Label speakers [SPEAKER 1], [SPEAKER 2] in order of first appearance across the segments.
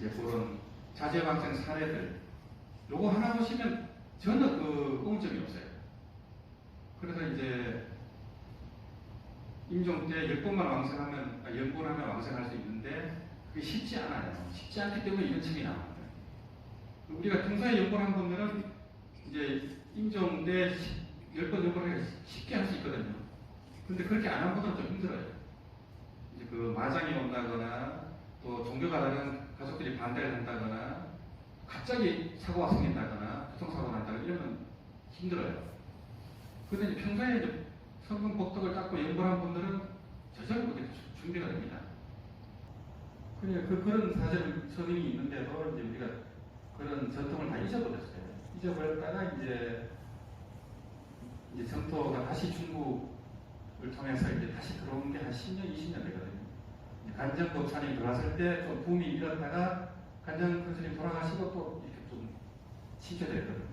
[SPEAKER 1] 이제 그런 자재방생 사례들 요거 하나 보시면 전혀 그 공점이 없어요. 그래서 이제 임종 때 10번만 왕생하면, 아, 연분하면 왕생할 수 있는데 그게 쉽지 않아요. 쉽지 않기 때문에 이런 책이 나와요. 우리가 평소에 연분한 분들은 이제 임종 때 10번 연분하기가 쉽게 할 수 있거든요. 근데 그렇게 안 한 분은 좀 힘들어요. 이제 그 마장이 온다거나 또 종교가 다른 가족들이 반대를 한다거나 갑자기 사고가 생긴다거나 교통사고가 난다거나 이러면 힘들어요. 근데 이제 평소에 이제 성경 복덕을 닦고 연구한 분들은 저절로 그렇게 주- 준비가 됩니다. 그냥 그, 그런 사전 선임이 있는데도 이제 우리가 그런 전통을 다 잊어버렸어요. 잊어버렸다가 이제 이제 정토가 다시 중국을 통해서 이제 다시 들어온 게 한 10년, 20년 되거든요. 간정 법사님 들어왔을 때 좀 붐이 일었다가 간정 선생님 돌아가시고 또 이렇게 좀 치켜졌거든요.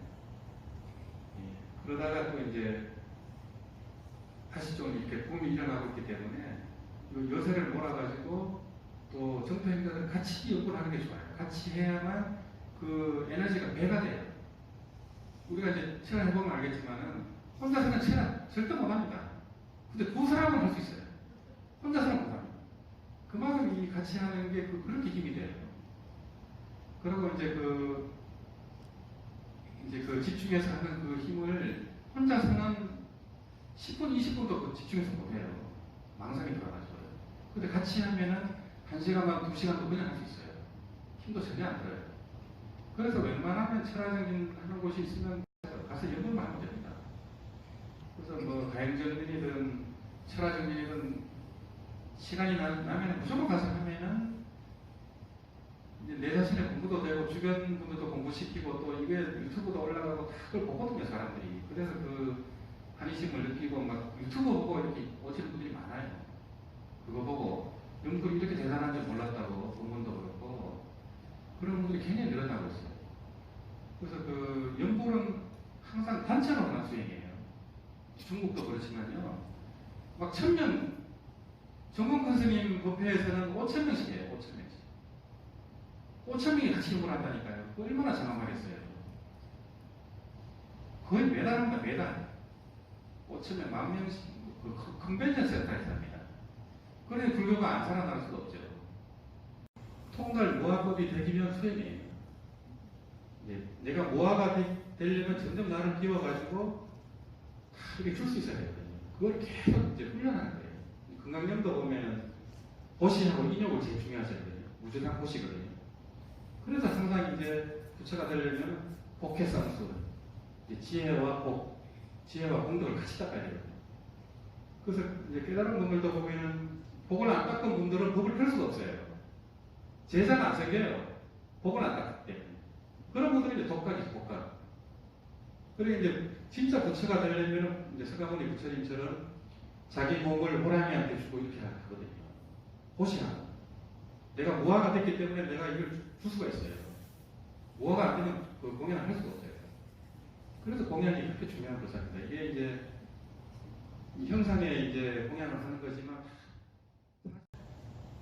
[SPEAKER 1] 예. 그러다가 또 이제 다시 좀 이렇게 붐이 일어나고 있기 때문에 이 여세를 몰아가지고 또 정토 행사를 같이 연구하는 게 좋아요. 같이 해야만 그 에너지가 배가 돼요. 우리가 이제 체험 해보면 알겠지만은 혼자서는 체험 절대 못합니다. 근데 두 사람은 할 수 있어요. 혼자서는. 그만큼 이 같이 하는 게 그, 그렇게 힘이 돼요. 그리고 이제 그 이제 그 집중해서 하는 그 힘을 혼자서는 10분, 20분도 그 집중해서 못해요. 망상이 들어가죠. 근데 같이 하면은 1시간만, 2시간도 그냥 할 수 있어요. 힘도 전혀 안 들어요. 그래서 웬만하면 철학적인 하는 곳이 있으면 가서 연구만 하면 됩니다. 그래서 뭐 가행정리든 철학정리든 시간이 나, 나면 무조건 가서 하면은 이제 내 자신의 공부도 되고 주변 분들도 공부시키고 또 이게 유튜브도 올라가고 다 그걸 보거든요 사람들이. 그래서 그 한의심을 느끼고 막 유튜브 보고 이렇게 오시는 분들이 많아요. 그거 보고 연구를 이렇게 대단한 줄 몰랐다고 논문도 그렇고 그런 분들이 굉장히 늘어나고 있어요. 그래서 그 연구는 항상 단체로 하는 수행이에요. 중국도 그렇지만요. 막 천명 정공 선생님 법회에서는 5천 명씩 해요. 5천 명씩. 5천 명이 같이 연구를 한다니까요. 그 얼마나 장황하겠어요. 거의 매달 합니다. 매달. 5천 명, 만 명씩 그 컨- 컨벤션 센터에서 합니다. 그래 불교가 안 살아날 수도 없죠. 통달 모화법이 되기면 수행이에요. 네, 내가 모아가 되, 되려면 점점 나를 비워가지고 다 이렇게 줄 수 있어야 되거든요. 그걸 계속 이제 훈련하는 거예요. 건강염도 보면 보시하고 인욕을 제일 중요하시거든요. 무조건 보시거든요. 그래서 항상 이제 부처가 되려면 복해상수, 지혜와 복, 지혜와 공덕을 같이 닦아야 되거든요. 그래서 이제 깨달은 분들도 보면은 복을 안 닦은 분들은 법을 펼 수가 없어요. 제자가 안 생겨요. 복을 안 닦기 때문에. 그런 분들이 이제 독각이죠, 독각. 그리고 이제 진짜 부처가 되려면 이제 서가모니 부처님처럼 자기 몸을 호랑이한테 주고 이렇게 하거든요. 호시하고. 내가 무화가 됐기 때문에 내가 이걸 줄 수가 있어요. 무화가 안 되면 그 공연을 할 수가 없어요. 그래서 공연이 그렇게 중요한 것입니다. 이게 이제 이 형상의 이제 공연을 하는 거지만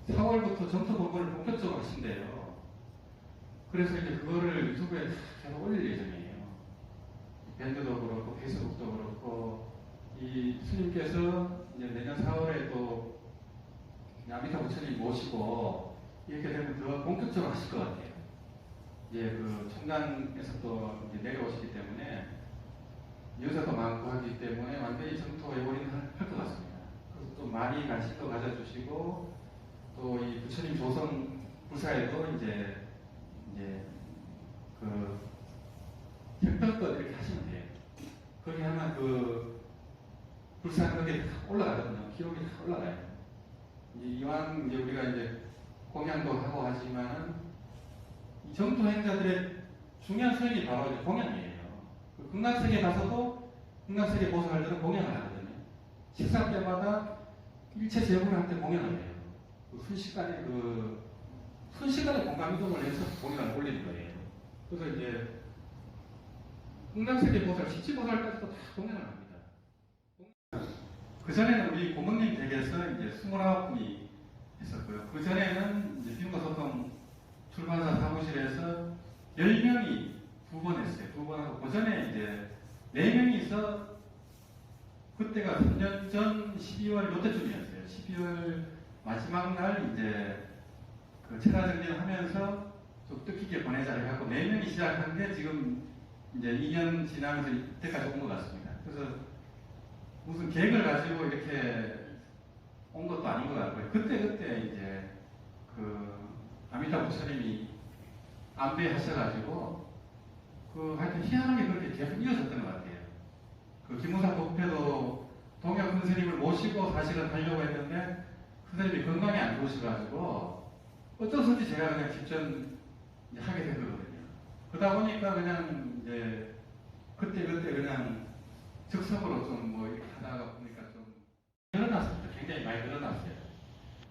[SPEAKER 1] 4월부터 점토 공부를 본격적으로 하신대요. 그래서 이제 그거를 유튜브에 계속 올릴 예정이에요. 밴드도 그렇고 페이스북도 그렇고 이 스님께서 이제 내년 4월에 또 아미타 부처님 모시고 이렇게 되면 더 본격적으로 하실 것 같아요. 이제 그 청단에서 또 내려오시기 때문에 여자도 많고 하기 때문에 완전히 정토 예원이 할것 같습니다. 그래서 또 많이 관심도 가져주시고 또 이 부처님 조성 부사에도 이제 이제 그 형편껏 이렇게 하시면 돼요. 그렇게 하면 그 불상 그게 다 올라가거든요. 기록이 다 올라가요. 이왕 이제 우리가 이제 공양도 하고 하지만은 이 정토 행자들의 중요한 수행이 바로 이제 공양이에요. 그 극락세계 가서도 극락세계 보살들은 공양을 하거든요. 식사 때마다 일체 제물한테 공양을 해요. 그 순식간에 그 순식간에 공감 이동을 해서 공양을 올리는 거예요. 그래서 이제 극락세계 보살, 십지보살까지도 다 공양을 합니다. 그 전에는 우리 고모님 댁에서 이제 29분이 있었고요. 그 전에는 이제 비운과 소통 출판사 10명이 두 번 했어요. 두 번 하고, 그 전에 이제 4명이서 그때가 3년 전 12월 요때쯤이었어요. 12월 마지막 날 이제 그 체라 정리를 하면서 좀 뜻깊게 보내자를 하고 4명이 시작한 게 지금 이제 2년 지나면서 이때까지 온 것 같습니다. 그래서 무슨 계획을 가지고 이렇게 온 것도 아닌 것 같고요. 그때 그때 이제 그 아미타 부처님이 안배하셔가지고 그 하여튼 희한하게 그렇게 계속 이어졌던 것 같아요. 그 김우상 목패도 동혁 큰 스님을 모시고 사실은 하려고 했는데 큰 스님이 건강이 안 좋으셔가지고 없이 제가 그냥 직전 하게 된 거거든요. 그러다 보니까 그냥 이제 그때 그때 그냥 즉석으로 좀 뭐 이렇게 하다가 보니까 좀 늘어났습니다. 굉장히 많이 늘어났어요.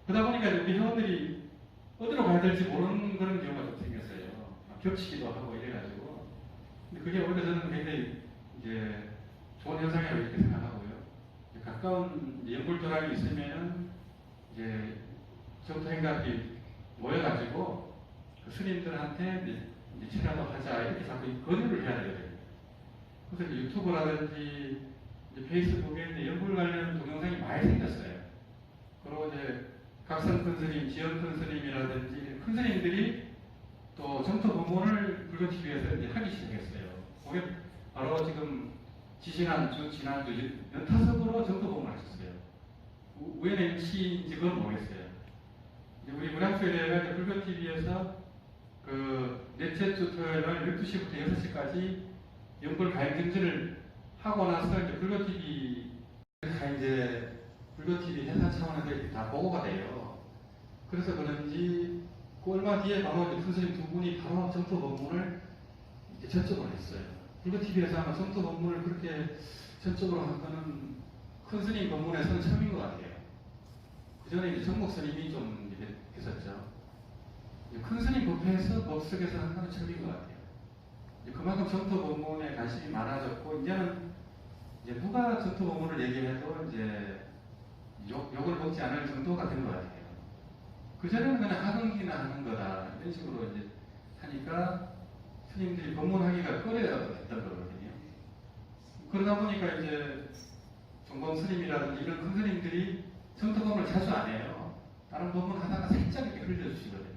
[SPEAKER 1] 그러다 보니까 우리 회원들이 어디로 가야 될지 모르는 그런 경우가 좀 생겼어요. 막 겹치기도 하고 이래가지고. 근데 그게 오히려 저는 굉장히 이제 좋은 현상이라고 이렇게 생각하고요. 가까운 연불교랑이 있으면은 이제 정토 행각이 모여가지고 그 스님들한테 이제, 체라도 하자 이렇게 자꾸 권유를 해야 되거든요. 그래서 유튜브라든지 페이스북에 이제 연불 관련 동영상이 많이 생겼어요. 그리고 이제 각성 큰 스님, 지연 큰 스님이라든지 큰 스님들이 또 정토 본문을 불교 TV에서 이제 하기 시작했어요. 그게 바로 지금 지지난주, 지난주 연타석으로 정토 본문을 하셨어요. 우- 우연의 일치인지 그건 모르겠어요. 우리 문학수회대가 이제 불교 TV에서 그 넷째 주 토요일 날 12시부터 6시까지 연불 가행 정지를 하고 나서 이제 불교 TV가 이제 불교 TV 회사 차원에서 이렇게 다 보고가 돼요. 그래서 그런지 그 얼마 뒤에 바로 이제 선생님 두 분이 바로 정토 본문을 이제 전적으로 했어요. 불교 TV에서 아마 정토 본문을 그렇게 전적으로 한 거는 큰 스님 본문에서는 처음인 것 같아요. 그 전에 이제 정목 스님이 좀 이제 했었죠. 큰 스님 법회에서 법석에서 한 거는 처음인 것 같아요. 그만큼 정토 본문에 관심이 많아졌고 이제는 이제 누가 정토 본문을 얘기해도 이제 욕, 욕을 먹지 않을 정도가 된 것 같아요. 그전에는 그냥 하등기나 하는 거다 이런 식으로 이제 하니까 스님들이 법문하기가 꺼려했던 거거든요. 그러다 보니까 이제 종범 스님이라든지 이런 큰 스님들이 정토 법문을 자주 안 해요. 다른 법문 하다가 살짝 이렇게 흘려주시거든요.